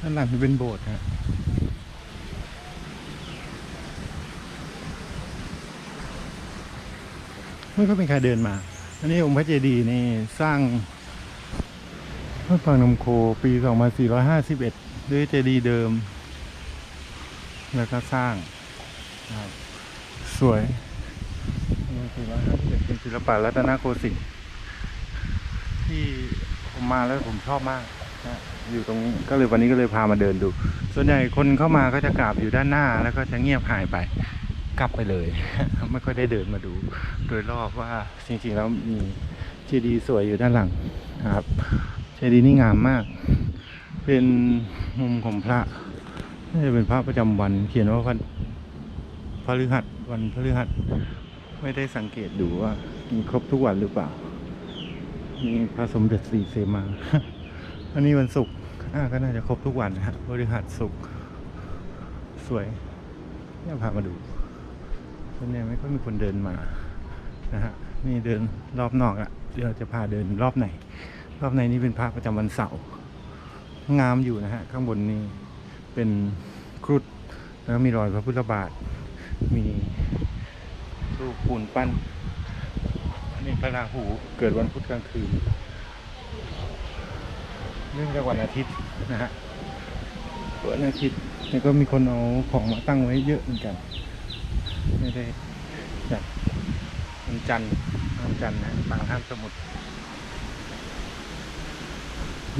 ด้านหลังจะเป็นโบสถ์ฮะไม่ค่อยเป็นใครเดินมา อันนี้องค์พระเจดีย์นี่สร้างพระปรางนมโคปี 2451 ด้วยเจดีย์เดิม แล้วก็สร้างครับสวย2451เป็นศิลปะรัตนโกสินทร์ที่ผมมาแล้วผมชอบมาก อยู่ตรงนี้ก็เลยวันนี้ก็เลยพามาเดินดู ส่วนใหญ่คนเข้ามาก็จะกราบอยู่ด้านหน้า แล้วก็จะเงียบหายไปกลับไปเลย ไม่ค่อยได้เดินมาดู โดยรอบว่าจริงๆแล้วมีเจดีย์สวยอยู่ด้านหลังนะครับเจดีย์นี่งามมาก เป็นมุมของพระน่าจะเป็นพระประจำวัน เขียนว่าวันพฤหัสวันพฤหัสไม่ได้สังเกตดูว่ามีครบทุกวันหรือเปล่ามีพระสมเด็จสีเสมา อันนี้วันศุกร์อ่าก็น่าจะครบทุกวันนะฮะพฤหัสศุกร์สวยเนี่ยพามาดูส่วนใหญ่ไม่ค่อยมีคนเดินมานะฮะนี่เดินรอบนอกอะ่ะเดี๋ยวเราจะพาเดินรอบไหนรอบในนี่เป็นพระประจำวันเสาร์งามอยู่นะฮะข้างบนนี่เป็นครุฑแล้วก็มีรอยพระพุทธบาท มีรูปปูนปั้นนนี้พระราหูเกิดวันพุธกลางคืน เนื่องจากวันอาทิตย์นะฮะวันอาทิตย์แล้วก็มีคนเอาของมาตั้งไว้เยอะเหมือนกัน ไม่ได้แบบวันจันทร์วันจันทร์นะปางห้ามสมุทร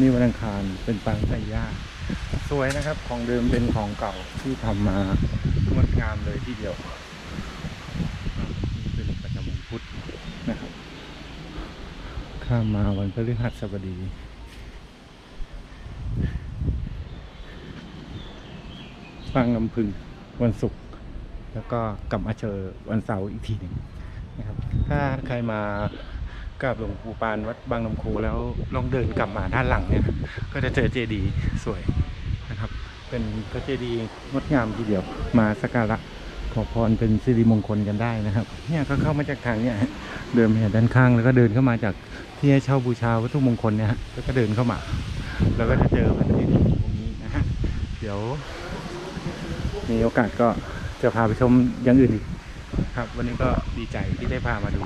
นี่วันอังคารเป็นปางไสย่าสวยนะครับ ของเดิมเป็นของเก่าที่ทำมางดงามเลยทีเดียวนี่เป็นประจำวันพุธนะครับ ข้ามมาวันพฤหัสบดี ฟางลำพึงวันศุกร์แล้วก็กลับมาเจอวันเสาร์อีกทีหนึ่งนะครับ ถ้าใครมากราบหลวงปู่ปานวัดบางลำคูแล้วลองเดินกลับมาด้านหลังเนี่ย ก็จะเจอเจดีย์สวยนะครับ เป็นพระเจดีย์งดงามทีเดียวมาสักการะขอพรเป็นสิริมงคลกันได้นะครับ เนี่ยก็เข้ามาจากทางเนี่ยเดินมาด้านข้างแล้วก็เดินเข้ามาจากที่ให้เช่าบูชาวัตถุมงคลเนี่ยแล้วก็เดินเข้ามา แล้วก็จะเจอพระเจดีย์ตรงนี้นะฮะเดี๋ยว มีโอกาสก็จะพาไปชมอย่างอื่นอีกครับ วันนี้ก็ดีใจที่ได้พามาดู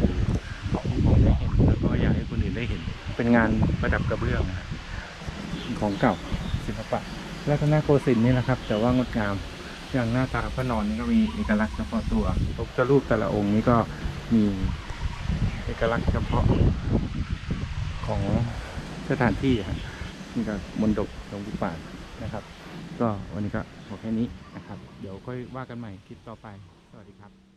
ที่ผมได้เห็นแล้วก็อยากให้คนอื่นได้เห็น เป็นงานประดับกระเบื้องนะของเก่าศิลปะรัตนโกสินทร์นี่แหละครับ แต่ว่างดงามอย่างหน้าตาพระนอนนี่ก็มีเอกลักษณ์เฉพาะตัวพระพุทธรูปแต่ละองค์นี้ก็มีเอกลักษณ์เฉพาะของสถานที่ฮะนี่ก็มนดบหลวงปู่ปานนะครับ ก็วันนี้ก็พอแค่นี้นะครับ เดี๋ยวค่อยว่ากันใหม่คลิปต่อไป สวัสดีครับ